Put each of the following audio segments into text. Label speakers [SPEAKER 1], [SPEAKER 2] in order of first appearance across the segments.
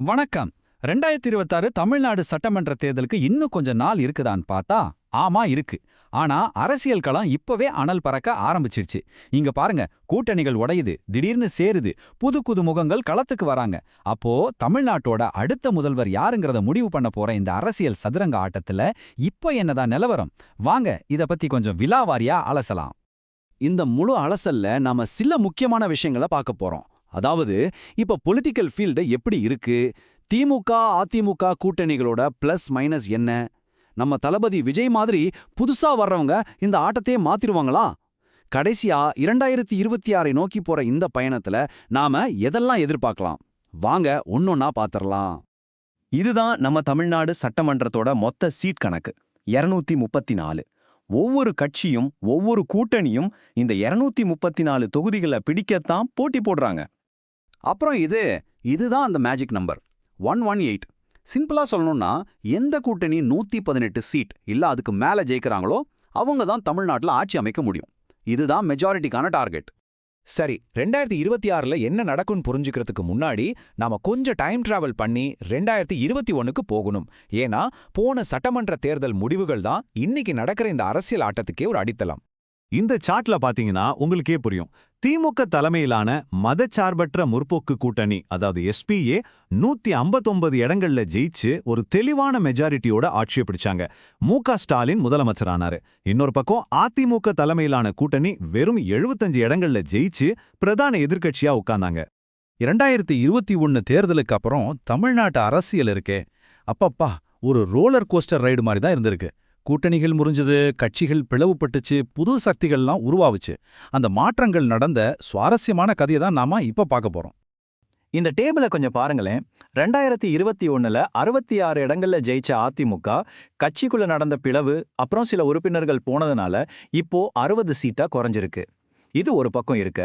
[SPEAKER 1] வணக்கம். ரெண்டாயிரத்தி இருபத்தாறு தமிழ்நாடு சட்டமன்ற தேர்தலுக்கு இன்னும் கொஞ்ச நாள் இருக்குதான்னு பார்த்தா ஆமா இருக்கு. ஆனா அரசியல் களம் இப்பவே அனல் பறக்க ஆரம்பிச்சிடுச்சு. இங்க பாருங்க கூட்டணிகள் உடையுது திடீர்னு சேருது புது புது முகங்கள் களத்துக்கு வராங்க. அப்போ தமிழ்நாட்டோட அடுத்த முதல்வர் யாருங்கிறத முடிவு பண்ண போற இந்த அரசியல் சதுரங்க ஆட்டத்துல இப்ப என்னதான் நிலவரம்? வாங்க இத பத்தி கொஞ்சம் விலாவாரியா அலசலாம்.
[SPEAKER 2] இந்த முழு அலசல்ல நாம சில முக்கியமான விஷயங்களை பார்க்க போறோம். அதாவது இப்ப பொலிட்டிக்கல் ஃபீல்டு எப்படி இருக்கு? திமுக அதிமுக கூட்டணிகளோட பிளஸ் மைனஸ் என்ன? நம்ம தளபதி விஜய் மாதிரி புதுசா வர்றவங்க இந்த ஆட்டத்தையே மாத்திருவாங்களா? கடைசியா இரண்டாயிரத்தி இருபத்தி ஆறை நோக்கி போற இந்த பயணத்துல நாம எதெல்லாம் எதிர்பார்க்கலாம்? வாங்க ஒன்னொன்னா பாத்திரலாம். இதுதான் நம்ம தமிழ்நாடு சட்டமன்றத்தோட மொத்த சீட் கணக்கு இருநூத்தி முப்பத்தி நாலு. ஒவ்வொரு கட்சியும் ஒவ்வொரு கூட்டணியும் இந்த இருநூத்தி முப்பத்தி நாலு தொகுதிகளை பிடிக்கத்தான் போட்டி போடுறாங்க. அப்புறம் இது இதுதான் அந்த magic number one one eight சிம்பிளா சொல்லணும்னா எந்த கூட்டணி நூத்தி பதினெட்டு சீட் இல்லை அதுக்கு மேல ஜெயிக்கிறாங்களோ அவங்க தான் தமிழ்நாட்டில் ஆட்சி அமைக்க முடியும். இதுதான் மெஜாரிட்டிக்கான டார்கெட்
[SPEAKER 3] சரி ரெண்டாயிரத்தி இருபத்தி ஆறுல என்ன நடக்கும்னு புரிஞ்சுக்கிறதுக்கு முன்னாடி நாம கொஞ்சம் டைம் டிராவல் பண்ணி ரெண்டாயிரத்தி இருபத்தி ஒன்னுக்கு போகணும். ஏன்னா போன சட்டமன்ற தேர்தல் முடிவுகள் தான் இன்னைக்கு நடக்கிற இந்த அரசியல் ஆட்டத்துக்கே ஒரு அடித்தளம்.
[SPEAKER 4] இந்த சார்ட்ல பாத்தீங்கன்னா உங்களுக்கே புரியும். திமுக தலைமையிலான மதச்சார்பற்ற முற்போக்கு கூட்டணி அதாவது எஸ்பிஏ நூத்தி ஐம்பத்தொன்பது இடங்கள்ல ஜெயிச்சு ஒரு தெளிவான மெஜாரிட்டியோட ஆட்சியை பிடிச்சாங்க. மு க ஸ்டாலின் முதலமைச்சரானாரு. இன்னொரு பக்கம் அதிமுக தலைமையிலான கூட்டணி வெறும் எழுபத்தஞ்சு இடங்கள்ல ஜெயிச்சு பிரதான எதிர்க்கட்சியா உட்கார்ந்தாங்க. இரண்டாயிரத்தி இருபத்தி ஒன்னு தேர்தலுக்கு அப்புறம் தமிழ்நாட்டு அரசியல் இருக்கே. அப்பப்பா ஒரு ரோலர் கோஸ்டர் ரைடு மாதிரி தான் இருந்திருக்கு. கூட்டணிகள் முறிஞ்சது கட்சிகள் பிளவுபட்டுச்சு புது சக்திகள்லாம் உருவாவுச்சு. அந்த மாற்றங்கள் நடந்த சுவாரஸ்யமான கதையை தான் நாம இப்ப பார்க்க போறோம்.
[SPEAKER 2] இந்த டேபிளை கொஞ்சம் பாருங்களேன். ரெண்டாயிரத்தி இருபத்தி ஒன்றில் அறுபத்தி ஆறு இடங்கள்ல ஜெயிச்ச அதிமுக கட்சிக்குள்ள நடந்த பிளவு அப்புறம் சில உறுப்பினர்கள் போனதுனால இப்போ அறுபது சீட்டா குறைஞ்சிருக்கு. இது ஒரு பக்கம் இருக்க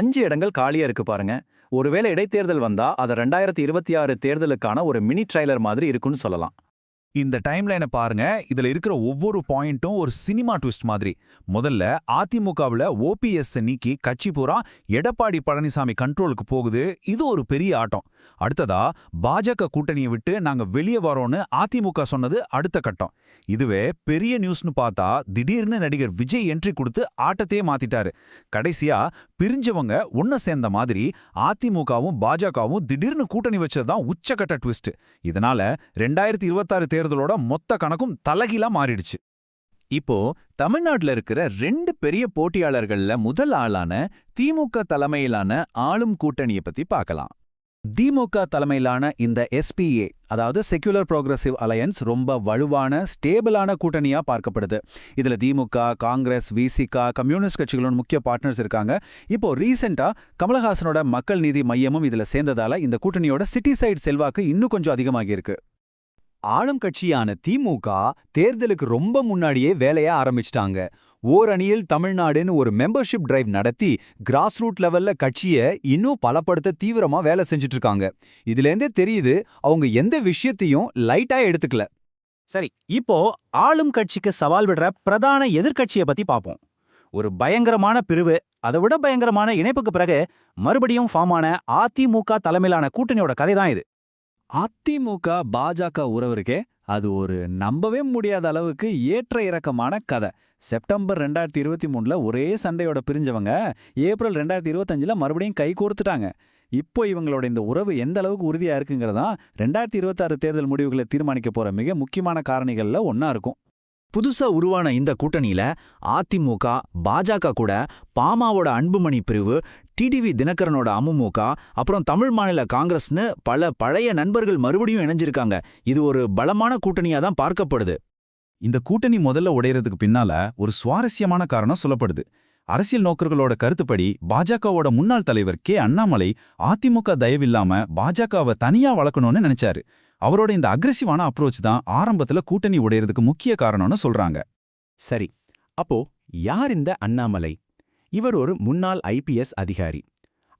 [SPEAKER 2] அஞ்சு இடங்கள் காலியா இருக்கு பாருங்க. ஒருவேளை இடைத்தேர்தல் வந்தா அதை ரெண்டாயிரத்தி இருபத்தி ஆறு தேர்தலுக்கான ஒரு மினி ட்ரைலர் மாதிரி இருக்குன்னு சொல்லலாம்.
[SPEAKER 3] இந்த டைம்லைனை பாருங்க. இதுல இருக்கிற ஒவ்வொரு பாயிண்ட்டும் ஒரு சினிமா ட்விஸ்ட் மாதிரி. முதல்ல அதிமுகவுல ஓபிஎஸ் நீக்கி கட்சி பூரா எடப்பாடி பழனிசாமி கண்ட்ரோலுக்கு போகுது. இது ஒரு பெரிய ஆட்டம். அடுத்ததா பாஜக கூட்டணியை விட்டு நாங்க வெளியே வரோம்னு அதிமுக சொன்னது அடுத்த கட்டம். இதுவே பெரிய நியூஸ்னு பார்த்தா திடீர்னு நடிகர் விஜய் என்ட்ரி கொடுத்து ஆட்டத்தையே மாத்திட்டாரு. கடைசியா பிரிஞ்சவங்க ஒன்ன சேர்ந்த மாதிரி அதிமுகவும் பாஜகவும் திடீர்னு கூட்டணி வச்சதுதான் உச்சக்கட்ட ட்விஸ்ட் இதனால ரெண்டாயிரத்தி இருபத்தாறு தேர்தலோட மொத்த கணக்கும் தலகிலா மாறிடுச்சு.
[SPEAKER 1] இப்போ தமிழ்நாட்டுல இருக்கிற ரெண்டு பெரிய போட்டியாளர்கள்ல முதல் ஆளான திமுக தலைமையிலான ஆளும் கூட்டணியை பத்தி பார்க்கலாம். திமுக தலைமையிலான இந்த எஸ்பிஏ அதாவது செக்யுலர் ப்ரோக்ரஸிவ் அலையன்ஸ் ரொம்ப வலுவான ஸ்டேபிளான கூட்டணியா பார்க்கப்படுது. இதுல திமுக காங்கிரஸ் விசிகா கம்யூனிஸ்ட் கட்சிகளோட முக்கிய பார்ட்னர்ஸ் இருக்காங்க. இப்போ ரீசெண்டா கமலஹாசனோட மக்கள் நீதி மையமும் இதுல சேர்ந்ததால இந்த கூட்டணியோட சிட்டி சைடு செல்வாக்கு இன்னும் கொஞ்சம் அதிகமாகியிருக்கு. ஆளும் கட்சியான திமுக தேர்தலுக்கு ரொம்ப முன்னாடியே வேலைய ஆரம்பிச்சிட்டாங்க. ஓரணியில் தமிழ்நாடுன்னு ஒரு மெம்பர்ஷிப் டிரைவ் நடத்தி கிராஸ் ரூட் லெவல்ல கட்சிய இன்னும் பலப்படுத்த தீவிரமா வேலை செஞ்சுட்டு இருக்காங்க இதுலேருந்தே தெரியுது அவங்க எந்த விஷயத்தையும் லைட்டா எடுத்துக்கல.
[SPEAKER 2] சரி இப்போ ஆளும் கட்சிக்கு சவால் விடுற பிரதான எதிர்கட்சியை பத்தி பார்ப்போம் ஒரு பயங்கரமான பிரிவு அதை விட பயங்கரமான இணைப்புக்கு பிறகு மறுபடியும் ஃபார்மான அதிமுக தலைமையிலான கூட்டணியோட கதை தான் இது. அதிமுக பாஜக உறவு இருக்கே அது ஒரு நம்பவே முடியாத அளவுக்கு ஏற்ற இறக்கமான கதை. செப்டம்பர் ரெண்டாயிரத்தி இருபத்தி மூணுல ஒரே சண்டையோட பிரிஞ்சவங்க ஏப்ரல் ரெண்டாயிரத்தி இருபத்தஞ்சில் மறுபடியும் கை கோர்த்துட்டாங்க. இப்போ இவங்களோட இந்த உறவு எந்த அளவுக்கு உறுதியா இருக்குங்கிறதா ரெண்டாயிரத்தி இருபத்தாறு தேர்தல் முடிவுகளை தீர்மானிக்க போற மிக முக்கியமான காரணிகள்ல ஒன்னா இருக்கும். புதுசா உருவான இந்த கூட்டணியில அதிமுக பாஜக கூட பாமாவோட அன்புமணி பிரிவு டிடிவி தினகரனோட அமுமுக அப்புறம் தமிழ் மாநில காங்கிரஸ்னு பல பழைய நண்பர்கள் மறுபடியும் இணைஞ்சிருக்காங்க. இது ஒரு பலமான கூட்டணியா தான் பார்க்கப்படுது.
[SPEAKER 4] இந்த கூட்டணி முதல்ல உடையறதுக்கு பின்னால ஒரு சுவாரஸ்யமான காரணம் சொல்லப்படுது. அரசியல் நோக்கர்களோட கருத்துப்படி பாஜகவோட முன்னாள் தலைவர் கே. அண்ணாமலை அதிமுக தயவில்லாம பாஜகவை தனியா வளர்க்கணும்னு நினைச்சாரு. அவரோட இந்த அக்ரெசிவான அப்ரோச் தான் ஆரம்பத்துல கூட்டணி உடையறதுக்கு முக்கிய காரணம்னு சொல்றாங்க.
[SPEAKER 2] சரி அப்போ யார் இந்த அண்ணாமலை? இவர் ஒரு முன்னாள் ஐபிஎஸ் அதிகாரி.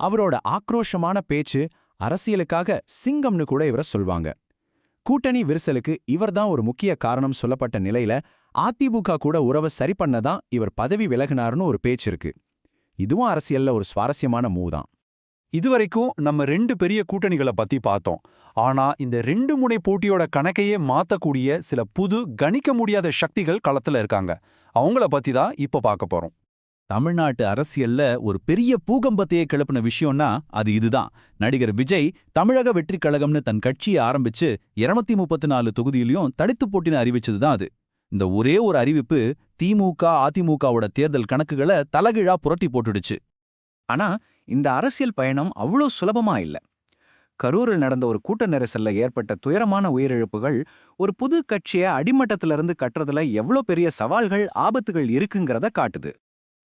[SPEAKER 2] அவரோட ஆக்ரோஷமான பேச்சு அரசியலுக்காக சிங்கம்னு கூட இவரை சொல்வாங்க. கூட்டணி விரிசலுக்கு இவர்தான் ஒரு முக்கிய காரணம் சொல்லப்பட்ட நிலையில அதிமுக கூட உறவை சரி பண்ணதான் இவர் பதவி விலகினார்னு ஒரு பேச்சு இருக்கு. இதுவும் அரசியல்ல ஒரு சுவாரஸ்யமான மூதான் இதுவரைக்கும் நம்ம ரெண்டு பெரிய கூட்டணிகளை பத்தி பார்த்தோம். ஆனா இந்த ரெண்டு முனை போட்டியோட கணக்கையே மாத்தக்கூடிய சில புது கணிக்க முடியாத சக்திகள் களத்துல இருக்காங்க. அவங்கள பத்தி தான் இப்ப பார்க்க போறோம்.
[SPEAKER 1] தமிழ்நாட்டு அரசியல்ல ஒரு பெரிய பூகம்பத்தையே கிளப்பின விஷயம்னா அது இதுதான். நடிகர் விஜய் தமிழக வெற்றிக் கழகம்னு தன் கட்சியை ஆரம்பிச்சு இருநூத்தி முப்பத்தி நாலு தொகுதியிலையும் தடித்து போட்டின்னு அறிவிச்சதுதான் அது. இந்த ஒரே ஒரு அறிவிப்பு திமுக அதிமுகவோட தேர்தல் கணக்குகளை தலகிழா புரட்டி போட்டுடுச்சு.
[SPEAKER 5] ஆனா இந்த அரசியல் பயணம் அவ்வளோ சுலபமா இல்ல. கரூரில் நடந்த ஒரு கூட்ட நெரிசல்ல ஏற்பட்ட துயரமான உயிரிழப்புகள் ஒரு புது கட்சியை அடிமட்டத்திலிருந்து கட்டுறதுல எவ்வளோ பெரிய சவால்கள் ஆபத்துகள் இருக்குங்கிறத காட்டுது.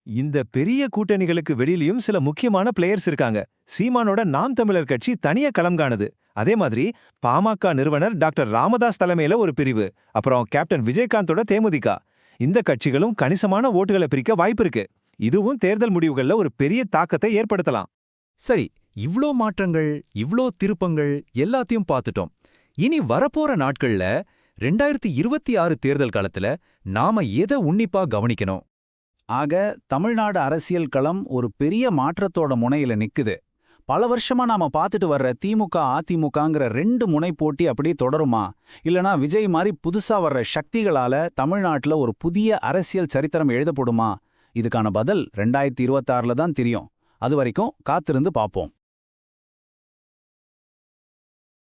[SPEAKER 6] இந்த பெரிய கூட்டணிகளுக்கு வெளியிலயும் சில முக்கியமான பிளேயர்ஸ் இருக்காங்க. சீமானோட நாம் தமிழர் கட்சி தனியா களம் காணுது. அதே மாதிரி பாமக நிறுவனர் டாக்டர் ராமதாஸ் தலைமையில ஒரு பிரிவு. அப்புறம் கேப்டன் விஜயகாந்தோட தேமுதிக. இந்த கட்சிகளும் கணிசமான ஓட்டுகளை பிரிக்க வாய்ப்பு இருக்கு. இதுவும் தேர்தல் முடிவுகள்ல ஒரு பெரிய தாக்கத்தை ஏற்படுத்தலாம்.
[SPEAKER 3] சரி இவ்ளோ மாற்றங்கள் இவ்ளோ திருப்பங்கள் எல்லாத்தையும் பார்த்துட்டோம். இனி வரப்போற நாட்கள்ல ரெண்டாயிரத்தி இருபத்தி ஆறு தேர்தல் காலத்துல நாம எதை உன்னிப்பா கவனிக்கணும்?
[SPEAKER 1] ஆக தமிழ்நாடு அரசியல் களம் ஒரு பெரிய மாற்றத்தோட முனையில நிக்குது. பல வருஷமா நாம பார்த்துட்டு வர்ற திமுக அதிமுகங்கிற ரெண்டு முனை போட்டி அப்படியே தொடருமா? இல்லனா விஜய் மாதிரி புதுசா வர்ற சக்திகளால தமிழ்நாட்டுல ஒரு புதிய அரசியல் சரித்திரம் எழுதப்படுமா? இதுக்கான பதில் ரெண்டாயிரத்தி இருபத்தாறுல தான் தெரியும். அது வரைக்கும் காத்திருந்து பார்ப்போம்.